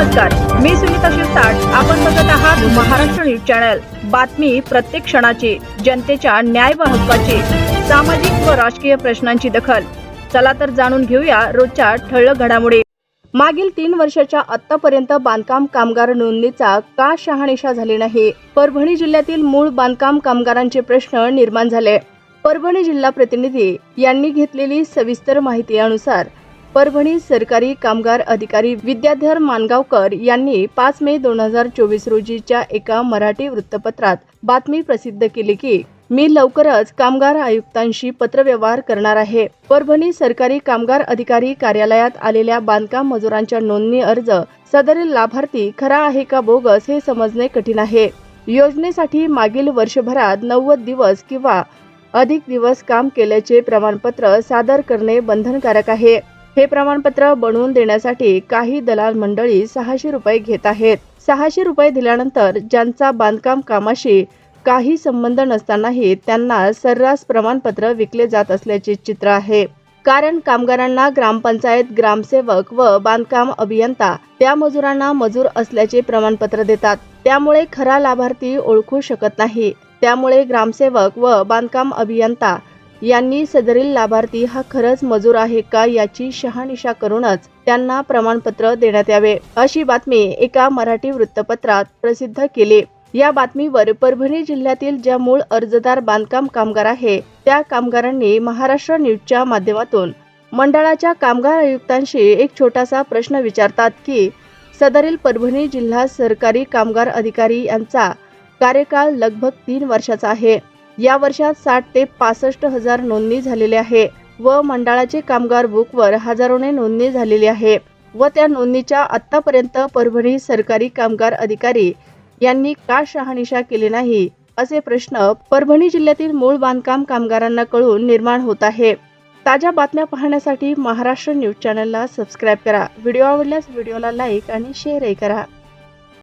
नमस्कार मी सुनीता शिरसाट. आपण बघत आहात महाराष्ट्र न्यूज चॅनल. बातमी प्रत्येक क्षणाची जनतेच्या न्याय व हक्काची सामाजिक व राजकीय प्रश्नांची दखल. चला तर जाणून घेऊया रोजच्या ठळक घडामोडी. मागील तीन वर्षाच्या आतापर्यंत बांधकाम कामगार नोंदणीचा का शहानिशा झाली नाही? परभणी जिल्ह्यातील मूळ बांधकाम कामगारांचे प्रश्न निर्माण झाले. परभणी जिल्हा प्रतिनिधी यांनी घेतलेली सविस्तर माहितीनुसार परभणी सरकारी कामगार अधिकारी विद्याधर मानगावकर यांनी पाच मे दोन हजार चोवीस रोजीच्या एका मराठी वृत्तपत्रात बातमी प्रसिद्ध केली की मी लवकरच कामगार आयुक्तांशी पत्रव्यवहार करणार आहे. परभणी सरकारी कामगार अधिकारी कार्यालयात आलेल्या बांधकाम मजुरांच्या नोंदणी अर्ज सदरील लाभार्थी खरा आहे का बोगस हे समजणे कठीण आहे. योजनेसाठी मागील वर्षभरात नव्वद दिवस किंवा अधिक दिवस काम केल्याचे प्रमाणपत्र सादर करणे बंधनकारक आहे. हे प्रमाणपत्र बनवून देण्यासाठी काही दलाल मंडळी सहाशे रुपये घेत आहेत. सहाशे रुपये दिल्यानंतर ज्यांचा बांधकाम कामाशी काही संबंध नसतानाही त्यांना सर्रास प्रमाणपत्र विकले जात असल्याचे चित्र आहे. कारण कामगारांना ग्रामपंचायत ग्रामसेवक व बांधकाम अभियंता त्या मजुरांना मजूर असल्याचे प्रमाणपत्र देतात. त्यामुळे खरा लाभार्थी ओळखू शकत नाही. त्यामुळे ग्रामसेवक व बांधकाम अभियंता यांनी सदरील लाभार्थी हा खरंच मजूर आहे का याची शहानिशा करूनच त्यांना प्रमाणपत्र देण्यात यावे अशी बातमी एका मराठी वृत्तपत्रात प्रसिद्ध केली. या बातमीवर परभणी जिल्ह्यातील ज्या मूळ अर्जदार बांधकाम कामगार आहे त्या कामगारांनी महाराष्ट्र न्यूजच्या माध्यमातून मंडळाच्या कामगार आयुक्तांशी एक छोटासा प्रश्न विचारतात की सदरील परभणी जिल्हा सरकारी कामगार अधिकारी यांचा कार्यकाळ लगभग तीन वर्षाचा आहे. या वर्षात साठ ते पासष्ट हजार नोंदणी झालेली आहे व मंडळाचे कामगार बुकवर हजारोने नोंदणी झालेली आहे व त्या नोंदणीच्या आतापर्यंत परभणी सरकारी कामगार अधिकारी यांनी का शहानिशा केली नाही असे प्रश्न परभणी जिल्ह्यातील मूळ बांधकाम कामगारांना कळून निर्माण होत आहे. ताज्या बातम्या पाहण्यासाठी महाराष्ट्र न्यूज चॅनलला सबस्क्राईब करा. व्हिडिओ आवडल्यास व्हिडिओला लाईक आणि शेअरही करा.